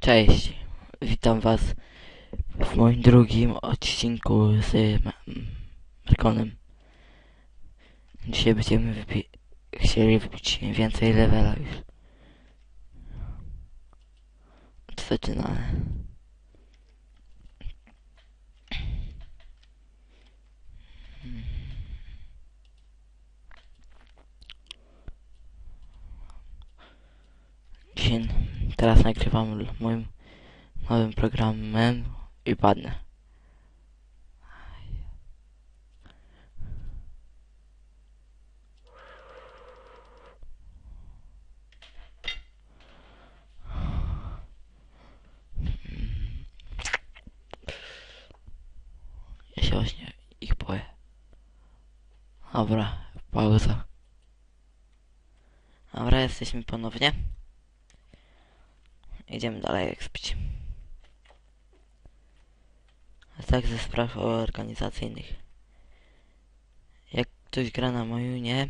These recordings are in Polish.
Cześć, witam was w moim drugim odcinku z Ma- Markonem. Dzisiaj będziemy wypi- chcieli wypić więcej levela już. Zaczynamy. Dzisiaj, teraz nagrywam moim nowym programem i padnę. Ja się właśnie ich boję. Dobra, pauza. Dobra, jesteśmy ponownie. Idziemy dalej ekspić. A tak ze spraw organizacyjnych. Jak ktoś gra na mojunie,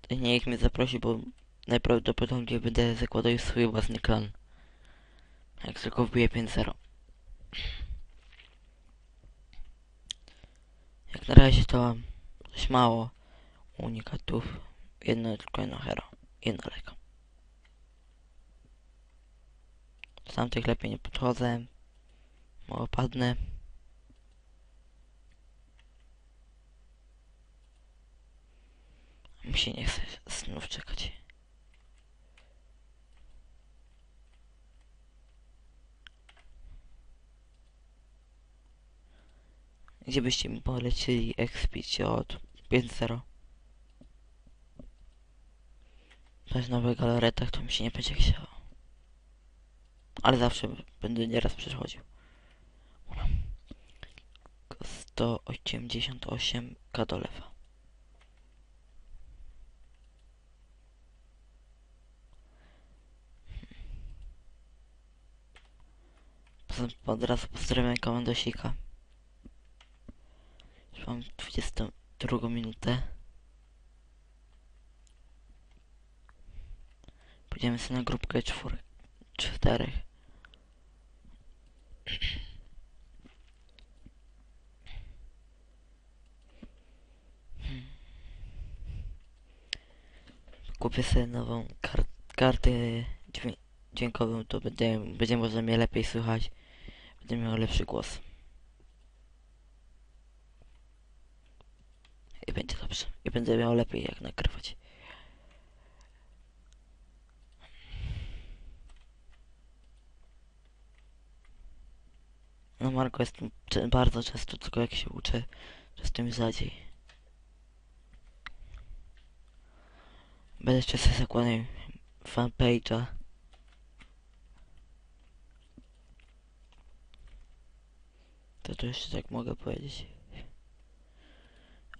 to niech mnie zaprosi, bo najprawdopodobniej będę zakładał swój własny klan. Jak tylko wbiję 5-0. Jak na razie to dość mało unikatów. Jedno tylko jedno hero. Jedno leko. Z tamtych lepiej nie podchodzę. Mało padnę. Mi się nie chce znów czekać. Gdzie byście mi polecieli expić od 5-0? Bez nowych galaretach to mi się nie będzie chciało. Ale zawsze będę nieraz przechodził. 188 k do lewa. Od razu pozdrawiam komendosika. Już mam 22 minutę. Pójdziemy sobie na grupkę czwórek. Czterech. Kupię sobie nową kar kartę dźwię dźwiękową, to będzie, będzie można mnie lepiej słychać. Będę miał lepszy głos. I będzie dobrze. I będę miał lepiej jak nagrywać. No Marko jestem bardzo często, tylko jak się uczę, często mi zadziej. Będę jeszcze sobie zakładał fanpage'a. To to jeszcze tak mogę powiedzieć.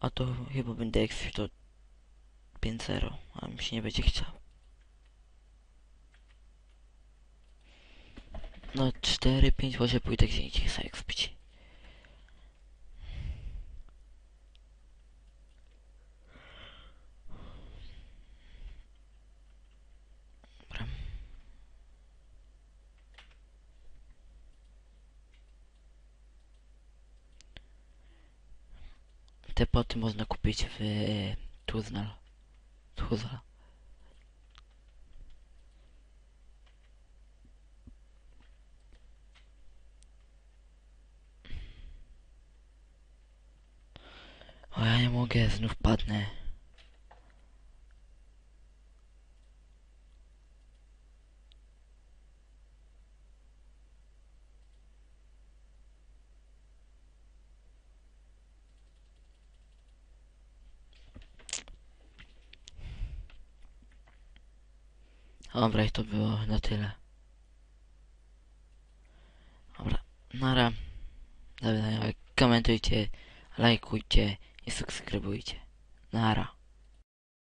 A to chyba będę exit to 5-0, a mi się nie będzie chciał. No 4-5 może pójdę gdzie indziej sobie. Dobra. Te poty można kupić w Tuznal. Tuzla. O ja nie mogę, znów padnę. Dobra, i to było na tyle. Dobra, nara. Dobra, komentujcie, lajkujcie i subskrybujcie. Nara.